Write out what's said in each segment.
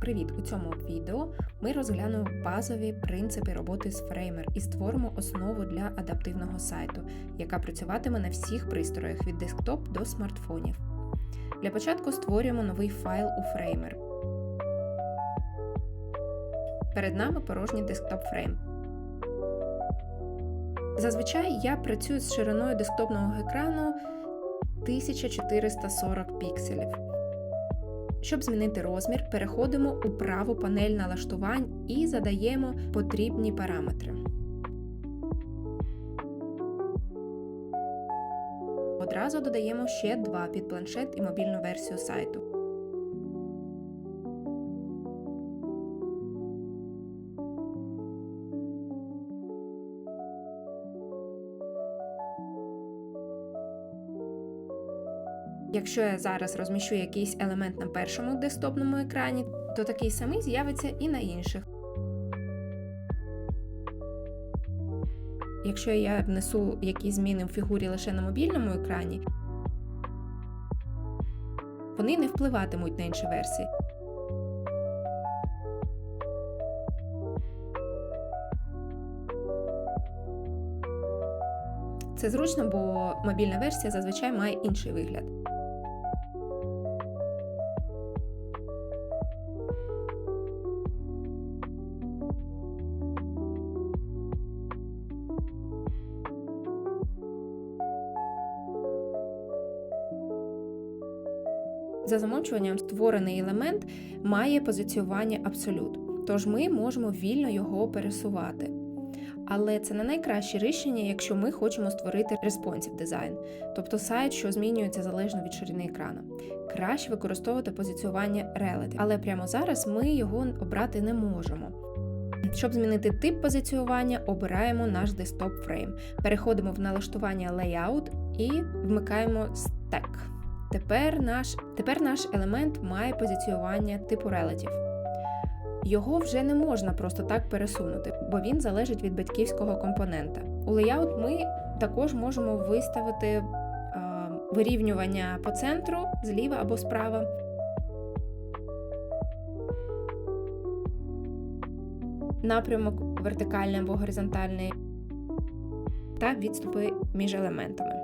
Привіт! У цьому відео ми розглянемо базові принципи роботи з Framer і створимо основу для адаптивного сайту, яка працюватиме на всіх пристроях від десктоп до смартфонів. Для початку створюємо новий файл у Framer. Перед нами порожній десктоп фрейм. Зазвичай я працюю з шириною десктопного екрану 1440 пікселів. Щоб змінити розмір, переходимо у праву панель налаштувань і задаємо потрібні параметри. Одразу додаємо ще два під планшет і мобільну версію сайту. Якщо я зараз розміщу якийсь елемент на першому десктопному екрані, то такий самий з'явиться і на інших. Якщо я внесу якісь зміни в фігурі лише на мобільному екрані, вони не впливатимуть на інші версії. Це зручно, бо мобільна версія зазвичай має інший вигляд. За замовчуванням створений елемент має позиціювання абсолют, тож ми можемо вільно його пересувати. Але це не найкраще рішення, якщо ми хочемо створити responsive дизайн, тобто сайт, що змінюється залежно від ширини екрану. Краще використовувати позиціювання Relative, але прямо зараз ми його обрати не можемо. Щоб змінити тип позиціювання, обираємо наш десктоп фрейм. Переходимо в налаштування Layout і вмикаємо Stack. Тепер наш, тепер наш елемент має позиціювання типу Relative. Його вже не можна просто так пересунути, бо він залежить від батьківського компонента. У Layout ми також можемо виставити е, вирівнювання по центру зліва або справа. Напрямок вертикальний або горизонтальний та відступи між елементами.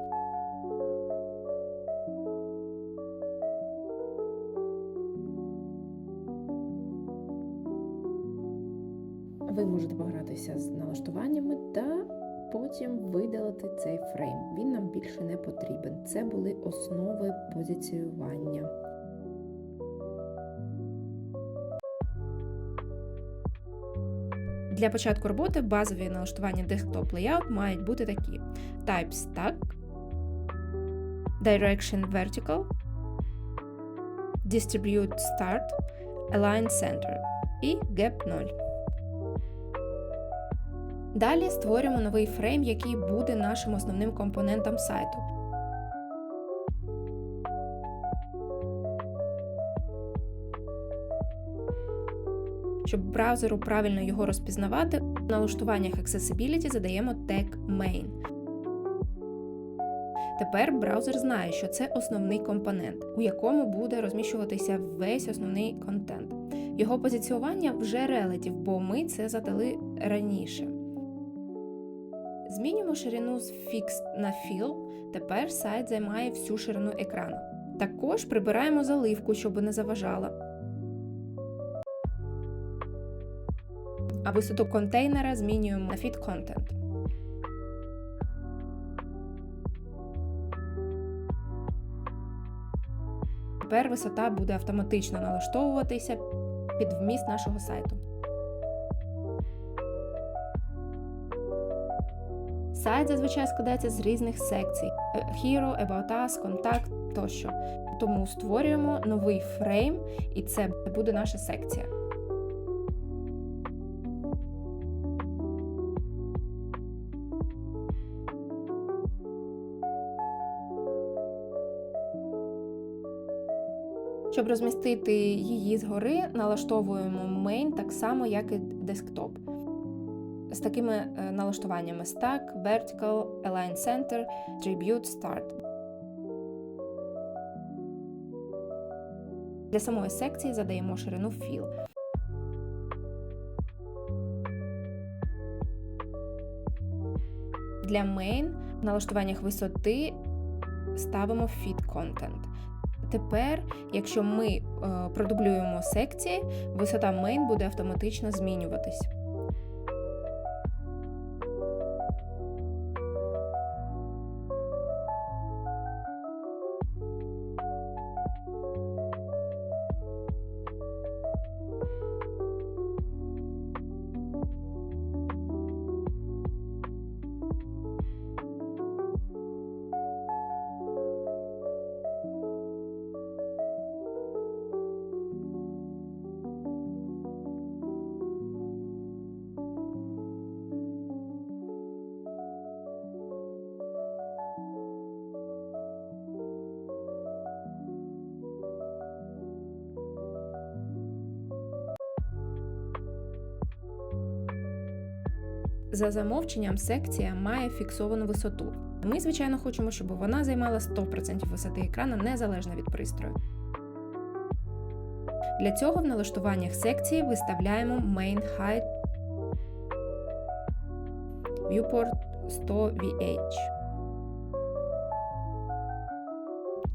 Ви можете погратися з налаштуваннями та потім видалити цей фрейм. Він нам більше не потрібен. Це були основи позиціювання. Для початку роботи базові налаштування Desktop Layout мають бути такі: Type Stack, Direction Vertical, Distribute Start, Align Center і Gap 0. Далі створюємо новий фрейм, який буде нашим основним компонентом сайту. Щоб браузеру правильно його розпізнавати, в налаштуваннях Accessibility задаємо тег Main. Тепер браузер знає, що це основний компонент, у якому буде розміщуватися весь основний контент. Його позиціювання вже relative, бо ми це задали раніше. Змінюємо ширину з Fixed на Fill. Тепер сайт займає всю ширину екрану. Також прибираємо заливку, щоб не заважала. А висоту контейнера змінюємо на Fit Content. Тепер висота буде автоматично налаштовуватися під вміст нашого сайту. Сайт зазвичай складається з різних секцій: Hero, About Us, Контакт тощо. Тому створюємо новий фрейм, і це буде наша секція. Щоб розмістити її згори, налаштовуємо main так само, як і десктоп з такими е, налаштуваннями Stack, Vertical, Align Center, Tribute, Start. Для самої секції задаємо ширину fill. Для main в налаштуваннях висоти ставимо Fit Content. Тепер, якщо ми е, продублюємо секції, висота main буде автоматично змінюватись. За замовченням секція має фіксовану висоту. Ми, звичайно, хочемо, щоб вона займала 100% висоти екрана незалежно від пристрою. Для цього в налаштуваннях секції виставляємо Main Height Viewport 100 VH.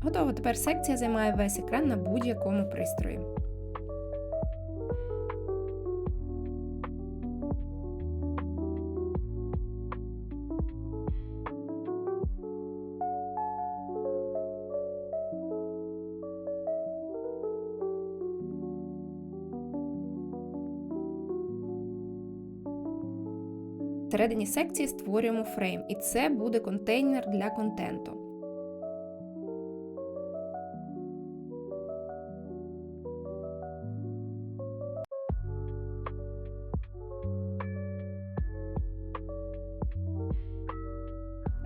Готово. Тепер секція займає весь екран на будь-якому пристрої. Всередині секції створюємо фрейм, і це буде контейнер для контенту.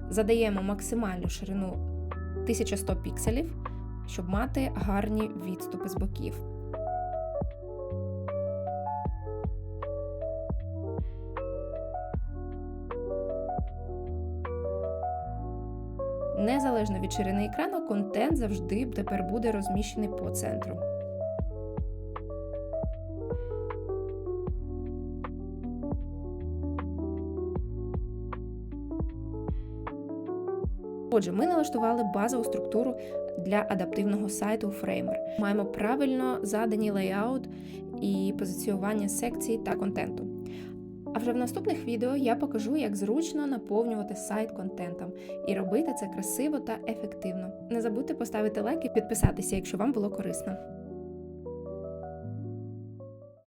Задаємо максимальну ширину 1100 пікселів, щоб мати гарні відступи з боків. Незалежно від ширини екрану, контент завжди тепер буде розміщений по центру. Отже, ми налаштували базову структуру для адаптивного сайту Framer. Маємо правильно задані лейаут і позиціювання секцій та контенту. А вже в наступних відео я покажу, як зручно наповнювати сайт контентом і робити це красиво та ефективно. Не забудьте поставити лайк і підписатися, якщо вам було корисно.